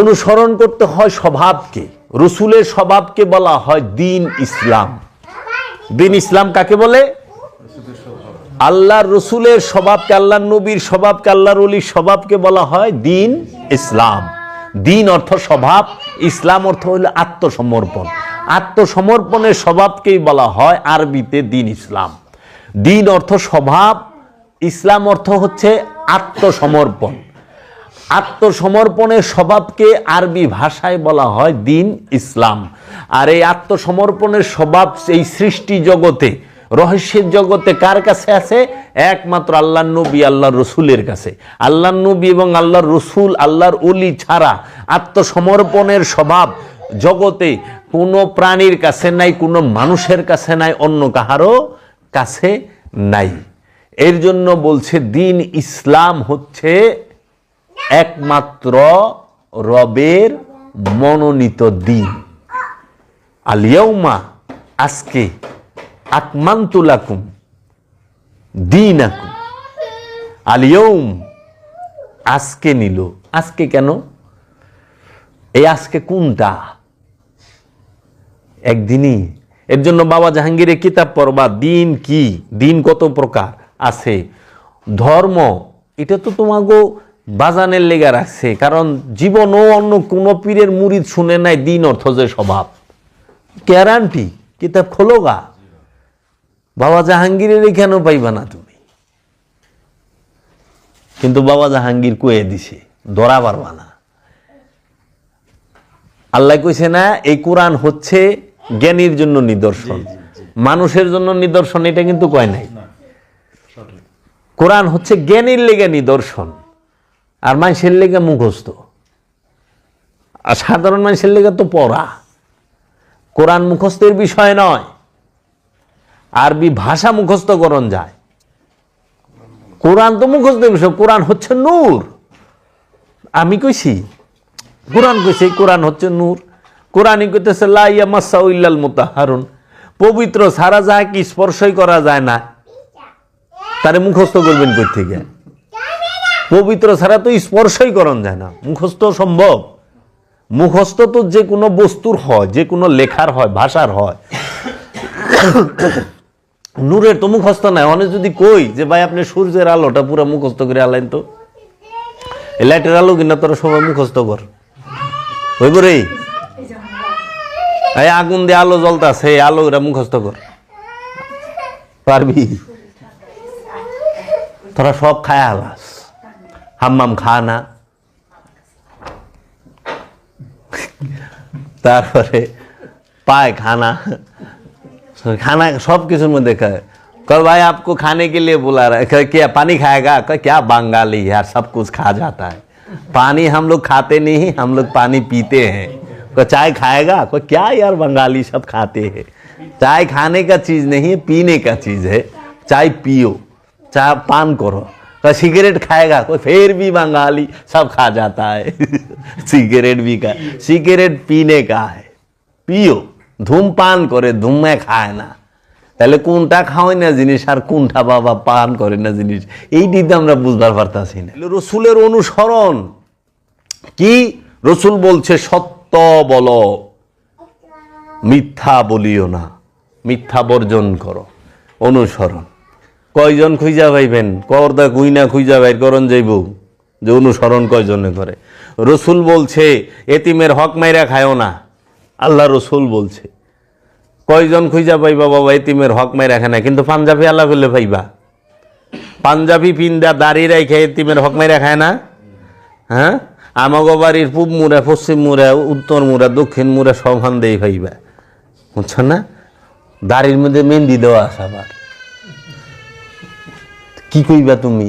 অনুসরণ করতে হয় স্বভাবকে। রসুলের স্বভাবকে বলা হয় দিন ইসলাম। দিন ইসলাম কাকে বলে? আল্লাহর রসুলের স্বভাবকে আল্লাহ নবীর স্বভাবকে, আল্লাহর অলির স্বভাবকে বলা হয় দিন ইসলাম। দিন অর্থ স্বভাব, ইসলাম অর্থ হলো আত্মসমর্পণ। আত্মসমর্পণের স্বভাবকেই বলা হয় আরবিতে দিন ইসলাম। দিন অর্থ স্বভাব, ইসলাম অর্থ হচ্ছে আত্মসমর্পণ। আত্মসমর্পণের স্বভাবকে আরবি ভাষায় বলা হয় দিন ইসলাম। আর এই আত্মসমর্পণের স্বভাব এই সৃষ্টি জগতে, রহস্যের জগতে কার কাছে আছে? একমাত্র আল্লাহ নবী আল্লাহ রসুলের কাছে। আল্লাহ নবী এবং আল্লাহর রসুল, আল্লাহর অলি ছাড়া আত্মসমর্পণের স্বভাব জগতে কোনো প্রাণীর কাছে নাই, কোনো মানুষের কাছে নাই, অন্য কাহারও কাছে নাই। এর জন্য বলছে দিন ইসলাম হচ্ছে একমাত্র রবের মনোনীত দিন। আলিয়াউমা আজকে আকমান্তুলাকুম দিন আকুম আলিয়ৌম আজকে নিল। আজকে কেন? এই আজকে কোনটা? একদিনই। এর জন্য বাবা জাহাঙ্গীরের কিতাব পড়বা, দিন কি? দিন কত প্রকার? আছে। ধর্ম, এটা তো তোমাকে বাজানের লেগে রাখছে কারণ জীবন ও অন্য কোনো পীরের মুরিদ শুনে নাই দিন অর্থ যে স্বভাব। গ্যারান্টি কিতাব খোলো গা। বাবা জাহাঙ্গীরের কেন পাইবা না তুমি। কিন্তু বাবা জাহাঙ্গীর কয়ে দিছে ধরা পারবা না। আল্লাহ কইছে না এই কোরআন হচ্ছে জ্ঞানীর জন্য নিদর্শন। মানুষের জন্য নিদর্শন এটা কিন্তু কয় নাই। কোরআন হচ্ছে জ্ঞানীর লেগে নিদর্শন। আর মানুষের লেগে মুখস্থ। আর সাধারণ মানুষের লেগে তো পড়া। কোরআন মুখস্থের বিষয় নয়। আরবি ভাষা মুখস্থকরণ যায়। কোরআন তো মুখস্থের বিষয়, কোরআন হচ্ছে নূর। আমি কইছি, কোরআন কইছে, কোরআন হচ্ছে নূর। কোরআনই কইতেছে লাইয়া মাসা ইল্লাল মুতাহারুন। পবিত্র সারা যায় কি স্পর্শই করা যায় না। তারে মুখস্থ করবেন কই থেকে? পবিত্র ছাড়া তো স্পর্শই করণ যায় না। মুখস্থ সম্ভব। মুখস্থ তো যে কোনো বস্তুর হয়, যে কোনো লেখার হয়, ভাষার হয়। নূরের তো মুখস্থ নাই। অনেক যদি কই যে, ভাই, আপনি সূর্যের আলোটা পুরো মুখস্থ করে আলাইন তো। লাইটের আলো কিনা তোরা সবাই মুখস্থ কর। হইব রে। এই আগুন দিয়ে আলো জ্বলতাছে আলো এরা মুখস্থ কর। পারবি? তোরা সব খায় আলাস। হাম্মাম খা না তারপরে পায় খানা खाना सब किस्म में देखा है कल भाई आपको खाने के लिए बुला रहा है कह, क्या पानी खाएगा कह, क्या बंगाली यार सब कुछ खा जाता है पानी हम लोग खाते नहीं हम लोग पानी पीते हैं को चाय खाएगा को क्या यार बंगाली सब खाते हैं चाय खाने का चीज़ नहीं है पीने का चीज़ है चाय पियो चाय पान करो तो सिगरेट खाएगा कोई फिर भी बंगाली सब खा जाता है सिगरेट भी का सिगरेट पीने का है পিও ধূমপান করে ধুমে খায় না তাহলে কোনটা খাওয়াই না জিনিস আর কোনটা বাবা পান করে না জিনিস এই দিকে আমরা বুঝবার পারতাছি না রসুলের অনুসরণ কি রসুল বলছে সত্য বলো মিথ্যা বলিও না মিথ্যা বর্জন করো অনুসরণ কয়জন খুঁজা পাইবেন? কর্দা গুইনা খুঁজা বাইর করন যাইব। যে অনুসরণ কয়জনে করে। রসুল বলছে, এতিমের হক মাইরা খায়ও না। আল্লাহ রসুল বলছে, কয়জন খুঁজা পাইবা বাবা, এতিমের হক মাইরা খায় না। কিন্তু পাঞ্জাবি আল্লাহ করলে পাইবা। পাঞ্জাবি পিন্দা দাড়ি রেখে এতিমের হক মাইরা খায় না? হ্যাঁ? আমাগো বাড়ির পূব মুড়া, পশ্চিম মুড়া, উত্তর মুড়া, দক্ষিণ মুড়া সমান দেই পাইবা। বুঝছ না? দাড়ির মধ্যে মেহেন্দি দেওয়া আছে আবার। কি কইবা তুমি?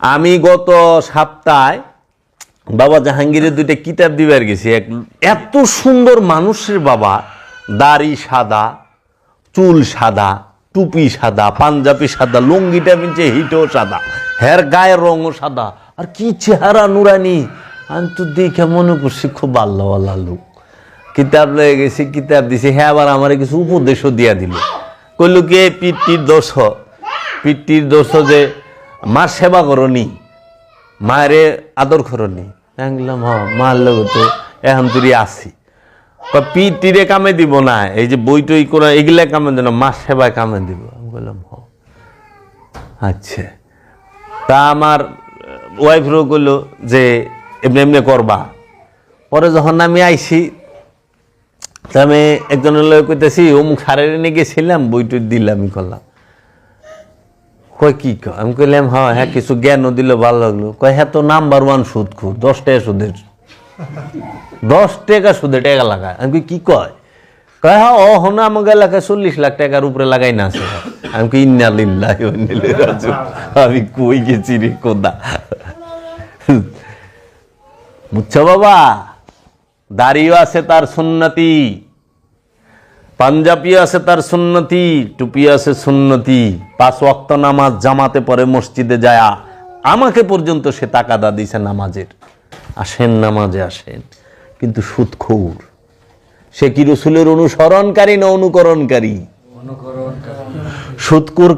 আমি গত সপ্তাহে বাবা জাহাঙ্গীরের দুইটা কিতাব দিবার গেছি। এক, এত সুন্দর মানুষের বাবা, দাড়ি সাদা, চুল সাদা, টুপি সাদা, পাঞ্জাবি সাদা, লুঙ্গিটা পিনছে হিটও সাদা, হের গায়ের রঙও সাদা, আর কি চেহারা নুরানি। আমি তো দেখে মনে করছি খুব আল্লাহ লোক। কিতাব লয়ে গেছি, কিতাব দিছি হ্যাঁ আবার আমার কিছু উপদেশও দিয়া দিল। কইল কি পিতৃর দোষ। পিতৃর দোষ যে মার সেবা করনি, মায়েরে আদর আমি বললাম হ মারলে তো এখন তুই আসি পি তীরে কামে দিব না, এই যে বই টই করে এগুলা কামে দিব মাস সেবায় কামে দিব। বললাম হ আচ্ছা। তা আমার ওয়াইফরও কইলো যে, এমনি এমনি করবা। পরে যখন আমি আইছি, তা আমি একজনের লোক কইতেছি, অমুক সারের নিয়ে গেছিলাম, বই টই দিলাম আমি করলাম। কয় কি কয়? আমি কইলাম হ্যাঁ হ্যাঁ কিছু জ্ঞানও দিলে ভালো লাগল। কয় হ্যাঁ তো নাম্বার ওয়ান সুদ খুর দশ টাকা সুদের। দশ টাকা সুদে টাকা লাগায়। আমি কই, কি কয়? কয় হ্যাঁ ও হনা আমাকে এলাকায় চল্লিশ লাখ টাকার উপরে লাগাই না আছে। আমি কি ইন্না লিল্লাহ আমি কই গেছি রে কোদা? বুঝছ বাবা? দাড়িও আছে তার সুন্নতি। পাঞ্জাবিও আছে তার সুন্নতি টুপি আছে সুন্নতি। পাঁচ ওয়াক্ত নামাজ জামাতে পরে মসজিদে যায়। আমাকে পর্যন্ত সে তাকাদা দিছে নামাজের। আসেন নামাজে আসেন। কিন্তু সুদখৌর সে কি রসুলের অনুসরণকারী না অনুকরণকারী? সুদকুর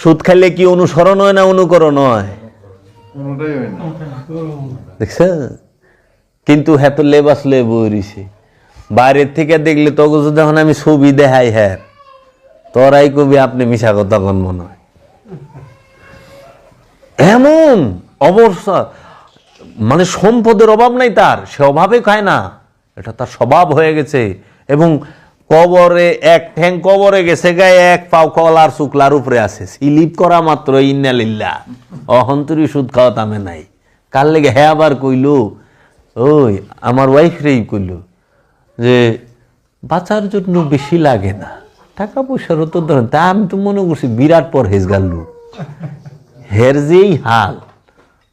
সুদ খাইলে কি অনুসরণ হয় না অনুকরণ হয়? কোনোটাই দেখছ কিন্তু হ্যাঁ তো লেবাস লে বইরিছে বাইরের থেকে দেখলে তখন যদি এখন আমি ছবি দেখাই হ্যাঁ তোরাই কবি, আপনি মিশা কথা কন মনে হয়। এমন অবস্থা মানে সম্পদের অভাব নাই তার, সে অভাবে খায় না, এটা তার স্বভাব হয়ে গেছে। এবং কবরে এক ঠ্যাং কবরে গেছে, গায়ে এক পাও কলার শুক্লার উপরে আছে, স্লিপ করা মাত্র ইন্নালিল্লা অহন্তরি সুদ খাওয়া তামে নাই। কার লেগে হ্যাঁ আবার কইল? ওই, আমার ওয়াইফ রেই কইল। যে বাঁচার জন্য বেশি লাগে না। টাকা পয়সার তো ধরেন তা আমি তো মনে করছি বিরাট পরহেজ গাল্লু হের যেই হাল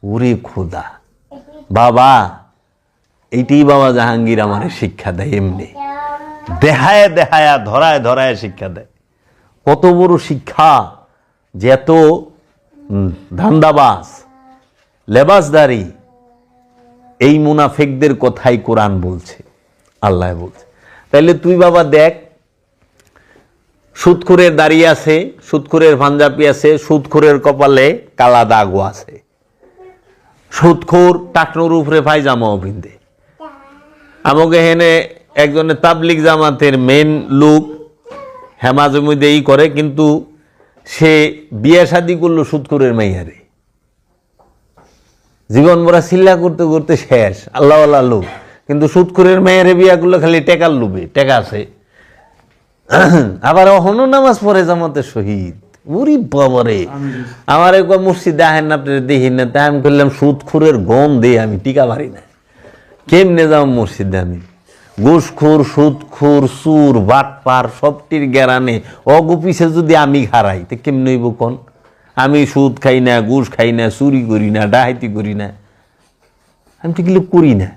ওরে খোদা। বাবা এইটি বাবা জাহাঙ্গীর আমার শিক্ষা দেয় এমনি। দেহায় দেহায়া ধরায় ধরায় শিক্ষা দেয়। কত বড় শিক্ষা যে এত উম, ধান্দাবাজ লেবাসদারি এই মুনাফেকদের কথাই কোরআন বলছে। আল্লাহ বলছে। তাইলে তুই বাবা দেখ সুদখুরের দাঁড়িয়ে আছে সুদখুরের পাঞ্জাবি আছে সুদখুরের কপালে কালা দাগও আছে। সুদখোর টাকনোর উপরে পায়জামাও পিনতে আমাকে হেনে একজনের তাবলিক জামাতের মেন লোক হেমাজমিদে ই করে, কিন্তু সে বিয়ে শাদি করল সুদখুরের মাইয়ারে। জীবন ভরা চিল্লা করতে করতে শেষ আল্লাহ আল্লাহ লোক। কিন্তু সুদখুরের মেয়েরে বিয়া করলে খালি টেকার লুবে, টেকা আছে। আবার অহনো নামাজ পড়ে জামাতে শহীদ। উরি বাবারে। আমার একবার মসজিদে আহেন না আপনি দেখি না, তাই আমি করলাম সুদখুরের গম দিয়ে আমি টিকা পারি না। কেমনে যাও মসজিদে আমি? ঘুষখোর সুদখোর সুর, বাটপার, সবটির গেরানে অগুপিসে যদি আমি হারাই, তো কেমনে হইব কোন? আমি সুদ খাই না, ঘুষ খাই না, চুরি করি না ডাহাইতি করি না। আমি তো করি না।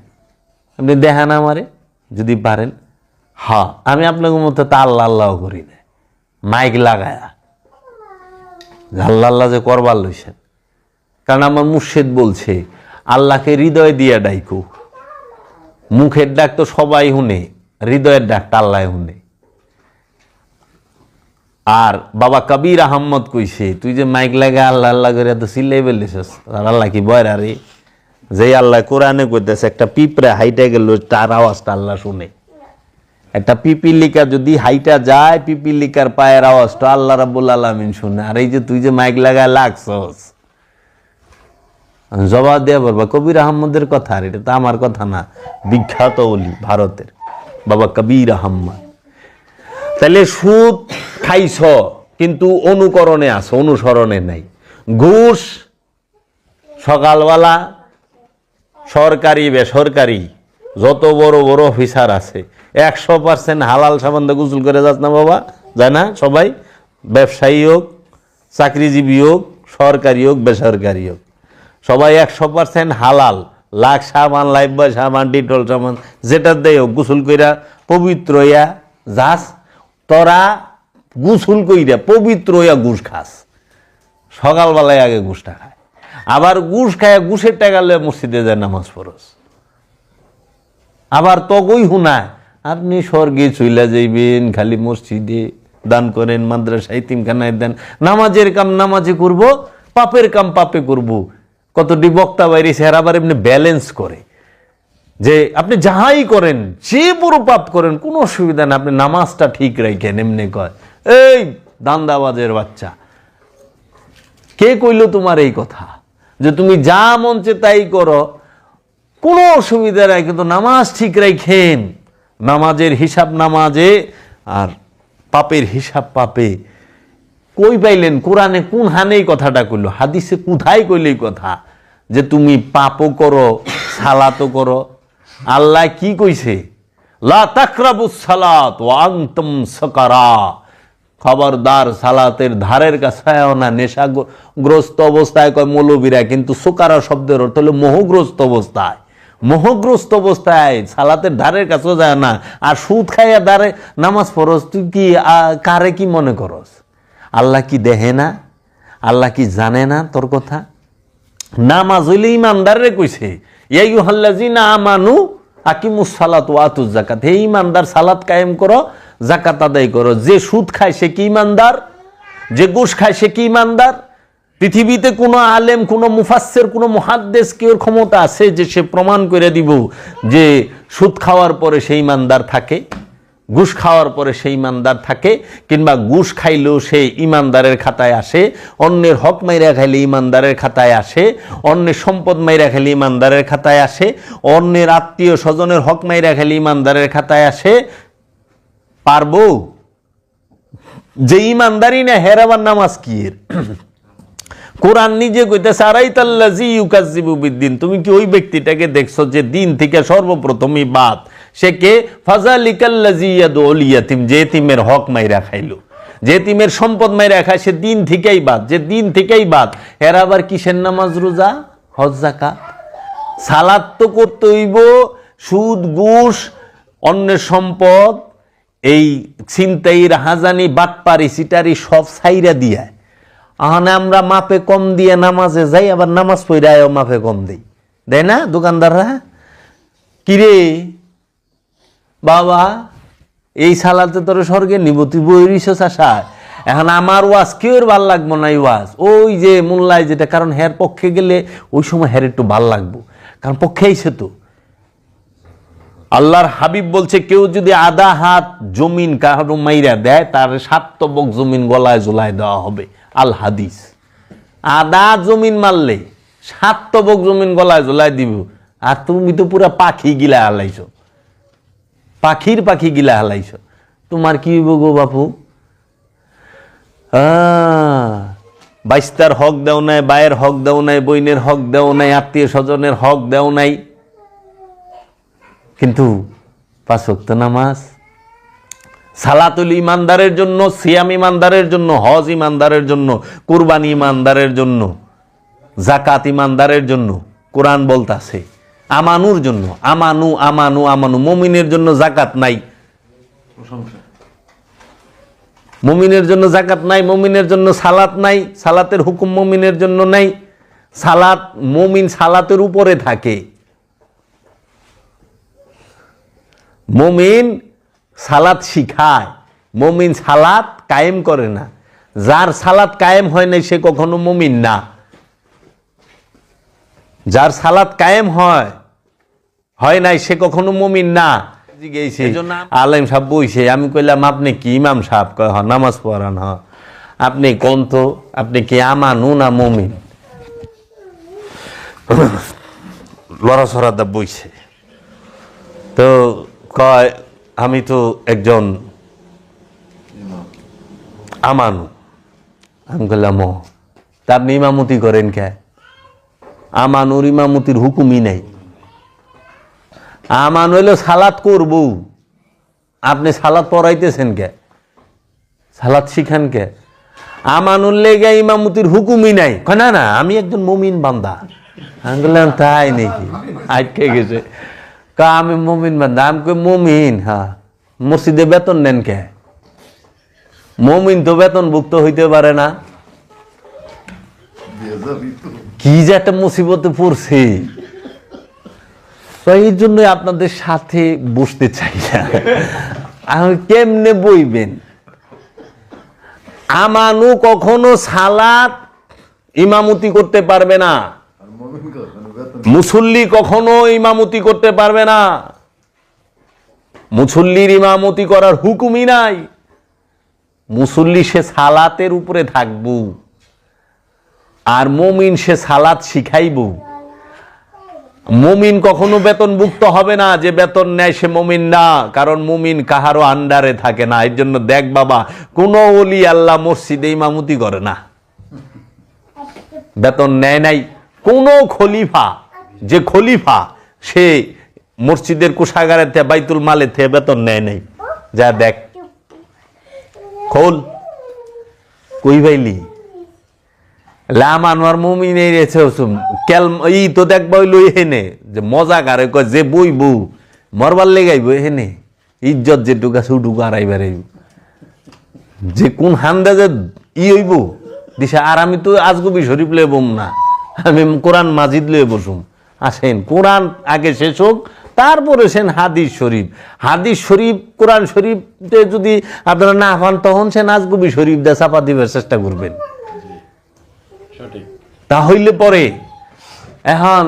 আপনি দেখান আমারে, যদি পারেন। হ্যাঁ আমি আপনাকে মতো তা আল্লাহ আল্লাহ করি না। মাইক লাগায়া। আল্লাহ আল্লাহ যে করবার লইছেন। কারণ আমার মুর্শেদ বলছে, আল্লাহকে হৃদয় দিয়া ডাইকো। মুখের ডাক তো সবাই শুনে, হৃদয়ের ডাকটা আল্লাহ শুনে। আর বাবা কবির আহম্মদ কইছে, তুই যে মাইক লাগে আল্লাহ আল্লাহ করে তো সিলাই আর আল্লাহ কি বয়রা রে? যে আল্লাহ কোরআনে কইতেছে, একটা পিঁপড়া হাইটে গেল, তার আওয়াজটা আল্লাহ শুনে। একটা পিপিলিকা যদি হাইটা যায়, পিপিলিকার পায়ের আওয়াজটা আল্লাহ রাব্বুল আলামিন শুনে। আর এই যে তুই যে মাইক লাগায় লাগছস জবাব দেওয়া বলবা, কবির আহমদের কথা, আর এটা তো আমার কথা না, বিখ্যাত অলি ভারতের, বাবা কবির আহম্মদ। তাহলে সুদ খাইছ, কিন্তু অনুকরণে আছে, অনুসরণে নাই। ঘুষ সকালবেলা সরকারি, বেসরকারি, যত বড় বড় অফিসার আছে, একশো পার্সেন্ট হালাল সাবান্ধে গোসল করে যাস না বাবা? যায় না সবাই? ব্যবসায়ী হোক, চাকরিজীবী হোক, সরকারি হোক, বেসরকারি হোক। সবাই একশো পার্সেন্ট হালাল, লাখ সাবান লাইফ বয় সাবান ডিটল সাবান যেটা দেয় হোক, গোসল কইরা পবিত্র ইয়া যাস। তোরা গোসল কইরা পবিত্র ইয়া ঘুষ খাস। সকালবেলায় আগে ঘুষটা খায়। আবার ঘুষ খায় ঘুষের টাকা লয়ে মসজিদে যায় নামাজ পড়স আবার তগই হুনায়, আপনি স্বর্গে চইলা যাইবেন, খালি মসজিদে দান করেন, মাদ্রাসায় তিনখানায় দেন, নামাজের কাম নামাজে করব, পাপের কাম পাপে করব। কতটি বক্তা বাইরে সে আবার এমনি ব্যালেন্স করে। যে আপনি যাহাই করেন, যে বড় পাপ করেন, কোনো অসুবিধা নেই, আপনি নামাজটা ঠিক রেখেন এমনি কয়। এই দান্দাবাজের বাচ্চা, কে কইল তোমার এই কথা? যে তুমি যা মঞ্চে তাই করো। কোনো অসুবিধা নাই, কিন্তু নামাজ ঠিক রাখেন নামাজের হিসাব নামাজে আর পাপের হিসাব পাপে। কই পাইলেন? কোরআনে কোন হানেই কথাটা কইল? হাদিসে কোথায় কইলেই কথা? যে তুমি পাপও করো, সালাতও করো। আল্লাহ কি কইছে? লা তাকরাবুস সালাত ওয়া আনতুম সাকারা। খবরদার সালাতের ধারের কাছেও না, নেশাগ্রস্ত অবস্থায় কয় মৌলবীরা, কিন্তু সুকারা শব্দের অর্থ হলো মোহগ্রস্ত অবস্থায়। মোহগ্রস্ত অবস্থায় সালাতের ধারের কাছেও যায় না। আর সুদ খাইয়া দাঁড়ে নামাজ পড়স তুই কি কারে কি মনে করস? আল্লাহ কি দেহে না? আল্লাহ কি জানে না তোর কথা? নামাজ হইলে ইমানদারে কইছে ইয়াইয়ুহাল্লাযিনা আমানু আকিমুস সালাত ওয়া আতুজ যাকাত। হে ইমানদার, সালাত কায়েম করো যাকাত আদায় করো। যে সুদ খায় সে কি ইমানদার? যে ঘুষ খায় সে কি ইমানদার? পৃথিবীতে কোনো আলেম, কোনো মুফাসসির, কোনো মুহাদ্দিস কেউ ক্ষমতা আছে যে সে প্রমাণ করে দিব যে সুদ খাওয়ার পরে সেই ইমানদার থাকে, ঘুষ খাওয়ার পরে সেই ইমানদার থাকে, কিংবা ঘুষ খাইলেও সে ইমানদারের খাতায় আসে, অন্যের হক মাইরা খাইলে ইমানদারের খাতায় আসে, অন্যের সম্পদ মাইরা খাইলে ইমানদারের খাতায় আসে, অন্যের আত্মীয় স্বজনের হক মাইরা খাইলে ইমানদারের খাতায় আসে পারব? যে ইমানদারি না, হেরাবার নামাজ কি কোরআন নিজে কইতেছে আরাইতাল্লাজি ইউকাজিবু বিদ্দিন। তুমি কি ওই ব্যক্তিটাকে দেখছ যে দিন থেকে সর্বপ্রথমই বাদ সে কে? ফাজালিকাল্লাজি ইয়াদুল ইয়াতিম যে এতিমের হক মাইরা খাইলো। যে তিমের সম্পদ মাইরা খায়, সে দিন থেকেই বাদ যে দিন থেকেই বাদ এর আবার কিসের নামাজ রোজা? হজ জাকাত সালাদ তো করতে হইব সুদ, ঘুষ, অন্যের সম্পদ এই ছিনতাই রাহাজানি বাটপারি, সিটারি সব সাইরা দিয়া। আহনে আমরা মাপে কম দিয়ে নামাজে যাই, আবার নামাজ পড়ায়ও মাপে কম দেই। দেয় না দোকানদাররা? কিরে? বাবা, এই সালাতে তোর স্বর্গে নিব, তুই বইরিস এখন আমার ওয়াজ কেউর ভালো লাগবো না এই ওয়াজ? ওই যে মোল্লায় যেটা, কারণ হের পক্ষে গেলে ওই সময় হের একটু ভালো লাগবো। কারণ পক্ষে আইসে তো। আল্লাহর হাবিব বলছে, কেউ যদি আধা হাত জমিন কারও মাইরা দেয়, তার সাতবক জমিন গলায় জোলায় দেওয়া হবে। আল হাদিস। আধা জমিন মারলে সাতবক জমিন গলায় জোলায় দিব। আর তুমি তো পুরা পাখি গিলা হালাইছো। পাখির পাখি গিলা হালাইছো। তোমার কি হইব গো বাপু? বাইস্তার হক দেও নাই বায়ের হক দেও নাই, বইনের হক দেও নাই, আত্মীয় স্বজনের হক দেও নাই। কিন্তু পাঁচ ওয়াক্ত নামাজ, সালাতুল ইমানদারের জন্য, সিয়াম ইমানদারের জন্য, হজ ইমানদারের জন্য, কুরবানি ইমানদারের জন্য জাকাত ইমানদারের জন্য, কোরআন বলতাছে, আমানুর জন্য, আমানু আমানু আমানু, মমিনের জন্য জাকাত নাই। মমিনের জন্য জাকাত নাই, মমিনের জন্য সালাত নাই, সালাতের হুকুম মমিনের জন্য নাই, সালাত, মমিন সালাতের উপরে থাকে। মমিন সালাত শিখায়। মমিন সালাত কায়েম করে না। যার সালাত কায়েম হয় নাই সে কখনো মমিন না। যার সালাত কায়েম হয় হয় নাই সে কখনো মমিন না। আলেম সাহেব বইছে আমি কইলাম আপনি কি ইমাম সাহেব? কয় হ নামাজ পড়ান হ আপনি কোন তো? আপনি কি আমানু না মমিন? লড়াছড়া দা বইছে। তো কয়, আমি তো একজন আমানু। আমি বললাম ও তা আপনি ইমামতি করেন কে? আমানুর ইমামতির হুকুমই নাই। আমান হইল সালাত করব। আপনি সালাত পড়াইতেছেন কে? সালাত শিখান কে? আমানুর লেগে ইমামতির হুকুমই নাই। না না, আমি একজন মমিন বান্দা। আমি বললাম তাই নাকি? আটকে গেছে। কা আমি মমিন বান্দা আমি কই মমিন হ্যাঁ মসজিদে বেতন নেন কে? মমিন তো বেতন বেতনভুক্ত হইতে পারে না। কি যে একটা মুসিবতে পড়ছে। তো এই জন্য আপনাদের সাথে বসতে চাই না। আমি কেমনে বইবেন? আমানু কখনো সালাত ইমামতি করতে পারবে না। মুসল্লি কখনো ইমামতি করতে পারবে না। মুসল্লির ইমামতি করার হুকুমই নাই। মুসল্লি সে সালাতের উপরে থাকব। আর মমিন সে সালাত শিখাইব। মুমিন কখনো বেতনভুক্ত হবে না, যে বেতন নেয় সে মুমিন না, কারণ মুমিন কাহারও আন্ডারে থাকে না। এর জন্য দেখ বাবা, কোনো অলি আল্লাহ মসজিদে ইমামতি করে না। বেতন নেয় নাই। কোনো খলিফা, যে খলিফা, সে মসজিদের কোষাগারে থে, বাইতুল মালে থে, বেতন নেয় নাই। যা দেখ। খোল। কই ভাইলি? তো যে মজা কয়, যে বই ইজ্জত ওটুকু আড়াইবার যে কোন যে ই আর আমি তো আজগুবি শরীফ লয়ে বম না। আমি কোরআন মাজিদ লয়ে বসুম। আসেন কোরআন আগে শেষ হোক তারপরে সেন হাদিস শরীফ। হাদিস শরীফ কোরআন শরীফে যদি আপনারা না পান তখন সে নাজগুবি শরীফ দিয়ে চাপা দিবার চেষ্টা করবেন। সঠিক। তাহলে পরে এখন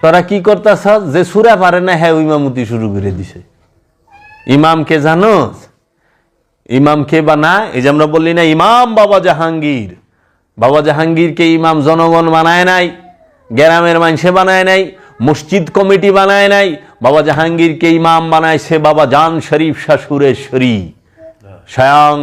তোরা কি করতেছ? যে সুরা পারে না হ্যাঁ ইমামতি শুরু করে দিছে। ইমামকে জানো? ইমাম কে বানা এই যে আমরা বললি না ইমাম বাবা জাহাঙ্গীর। বাবা জাহাঙ্গীরকে ইমাম জনগণ বানায় নাই, গ্রামের মানুষে বানায় নাই, মসজিদ কমিটি বানায় নাই, বাবা জাহাঙ্গীরকে ইমাম বানাইছে বাবা জান শরীফ শাশুরেশ্বরী স্বয়ং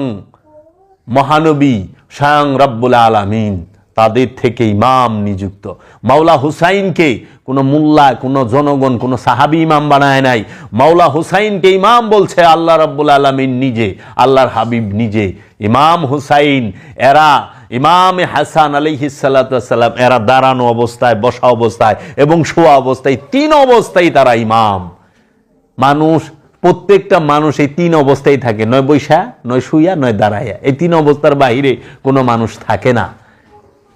মহানবী, স্বয়ং রব্বুল আলামিন তাদের থেকে ইমাম নিযুক্ত। মাওলা হুসাইনকে কোনো মোল্লা, কোনো জনগণ, কোনো সাহাবি ইমাম বানায় নাই। মাওলা হুসাইনকে ইমাম বলছে, আল্লাহ রব্বুল আলমিন নিজে, আল্লাহর হাবিব নিজে। ইমাম হুসাইন, এরা ইমাম হাসান আলিহিসাল্লাম এরা দাঁড়ানো অবস্থায়, বসা অবস্থায় এবং শোয়া অবস্থায়, তিন অবস্থায় তারা ইমাম। মানুষ, প্রত্যেকটা মানুষ এই তিন অবস্থায় থাকে। নয় বৈশা, নয় শুইয়া, নয় দাঁড়াইয়া। এই তিন অবস্থার বাহিরে কোনো মানুষ থাকে না।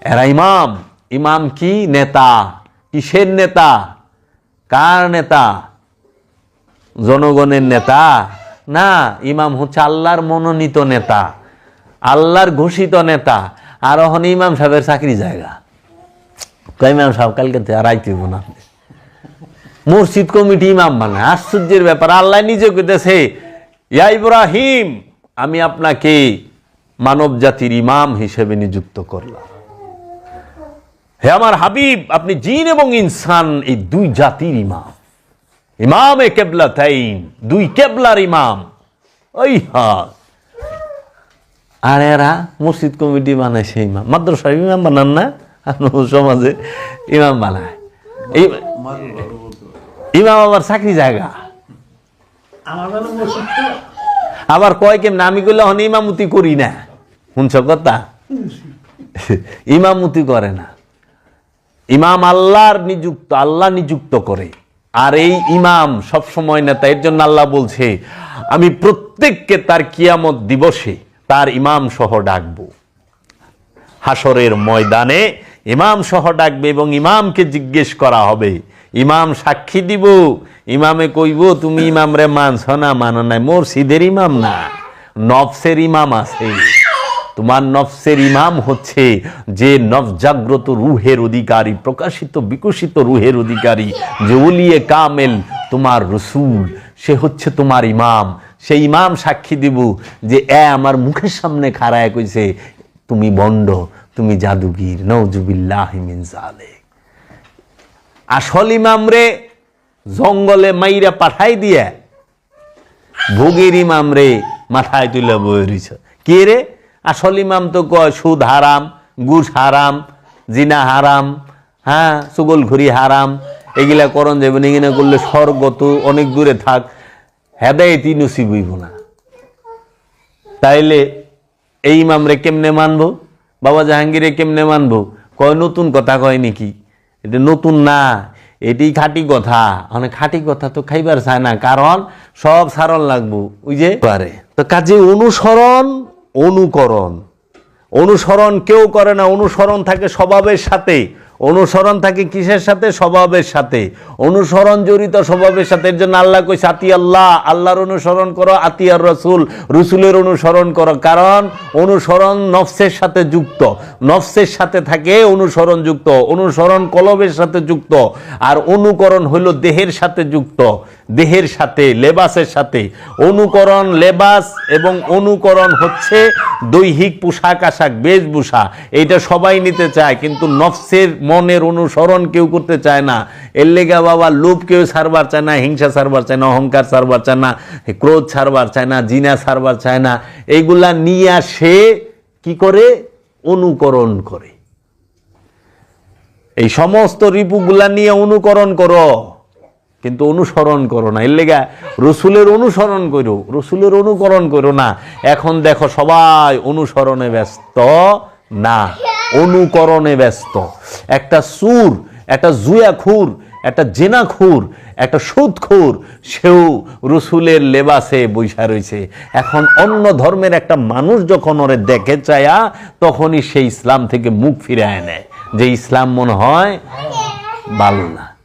এরা ইমাম। ইমাম কি? নেতা। কিসের নেতা? কার নেতা? জনগণের নেতা? না, ইমাম হচ্ছে আল্লাহর মনোনীত নেতা। আল্লাহর ঘোষিত নেতা। আর ওখানে ইমাম সাহেবের চাকরি জায়গা। ইমাম সাহেব, কালকে আইতে না মসজিদ কমিটি ইমাম বানায়। আশ্চর্যের ব্যাপার, আল্লাহ নিজে কইতেছে, ইয়া ইব্রাহিম, আমি আপনাকে মানব জাতির ইমাম হিসেবে নিযুক্ত করলাম। হে আমার হাবিব, আপনি জিন এবং ইনসান, এই দুই জাতির ইমাম। ইমাম এ কেবলা তাইন দুই কেবলার ইমাম। ওই হা আর এরা মসজিদ কমিটি সেই ইমাম। মাদ্রাসার ইমাম বানান না? আপনার সমাজে ইমাম বানায়। ইমাম আবার চাকরি জায়গা। আবার কয় কেমন আমি করলে হন ইমামতি করি না। শুনছ কথা? ইমামতি করে না। ইমাম আল্লাহর নিযুক্ত, আল্লাহ নিযুক্ত করে। আর এই ইমাম সব সময় নেতা, এর জন্য আল্লাহ বলছে, আমি প্রত্যেককে তার কিয়ামত দিবসে তার ইমাম সহ ডাকবো। হাসরের ময়দানে ইমাম সহ ডাকবে এবং ইমামকে জিজ্ঞেস করা হবে, ইমাম সাক্ষী দিব, ইমামে কইব, তুমি ইমাম রে মানছ না? মানো নাই। মোর সিদের ইমাম না, নফসের ইমাম আছে। তোমার নফসের ইমাম হচ্ছে যে নফ জাগ্রত রুহের অধিকারী, প্রকাশিত, বিকশিত রুহের অধিকারী, যে উলিয়ে কামেল তোমার রসুল। সে হচ্ছে তোমার ইমাম। সেই ইমাম সাক্ষী দিব যে, এ, আমার মুখের সামনে খাড়ায় কইছে, তুমি বন্ড, তুমি জাদুগির নৌজুবিল্লাহ মিন জালেক আসল ইমাম রে জঙ্গলে মাইরা পাঠাই দিয়ে, ভোগের ইমাম রে মাথায় তুলে বয়ে রইছ। কে রে? আসল ইমাম তো কয়, সুদ হারাম গুস হারাম, জিনা হারাম হ্যাঁ সুগল ঘুরি হারাম, এগুলা করণ যাবেন এগুলো করলে স্বর্গ তো অনেক দূরে থাক। হেদায়তই নসিব হইব না। তাইলে এই ইমামরে কেমনে মানবো? বাবা জাহাঙ্গীরে কেমনে মানবো? কয় নতুন কথা কয় নাকি? এটা নতুন না এটি খাঁটি কথা। মানে খাঁটি কথা তো খাইবার চায় না কারণ সব সারণ লাগবো ওই যে? পারে। তো কাজে অনুসরণ অনুকরণ। অনুসরণ কেউ করে না অনুসরণ থাকে স্বভাবের সাথে। অনুসরণ থাকে কিসের সাথে? স্বভাবের সাথে। অনুসরণ জড়িত স্বভাবের সাথে। এর জন্য আল্লাহ কইছে, আতি আল্লাহ। আল্লাহর অনুসরণ করো আতিয়ার রসুল। রসুলের অনুসরণ করো। কারণ অনুসরণ নফসের সাথে যুক্ত। নফসের সাথে থাকে অনুসরণ যুক্ত। অনুসরণ কলবের সাথে যুক্ত। আর অনুকরণ হলো দেহের সাথে যুক্ত। দেহের সাথে, লেবাসের সাথে। অনুকরণ লেবাস এবং অনুকরণ হচ্ছে দৈহিক পোশাক আশাক বেশভূষা। এইটা সবাই নিতে চায়, কিন্তু নফসের মনের অনুসরণ কেউ করতে চায় না। এর লেগা বাবা লোভ কেউ ছাড়বার চায় না, হিংসা ছাড়বার চায় না, অহংকার ছাড়বার চায় না, ক্রোধ ছাড়বার চায় না, জিনা ছাড়বার চায় না। এইগুলা নিয়ে সে কি করে? অনুকরণ করে। এই সমস্ত রিপুগুলা নিয়ে অনুকরণ করো, কিন্তু অনুসরণ করো না। এর লেগা রসুলের অনুসরণ করো, রসুলের অনুকরণ করো না। এখন দেখো সবাই অনুসরণে ব্যস্ত না। অনুকরণে ব্যস্ত। একটা সুর, একটা জুয়াখুর, একটা জেনাখুর, একটা সুদখুর, সেও রসুলের লেবাসে বৈশা রয়েছে এখন অন্য ধর্মের একটা মানুষ যখন ওরে দেখে চায়া, তখনই সেই ইসলাম থেকে মুখ ফিরে নেয়। যে ইসলাম মনে হয় ভালো না।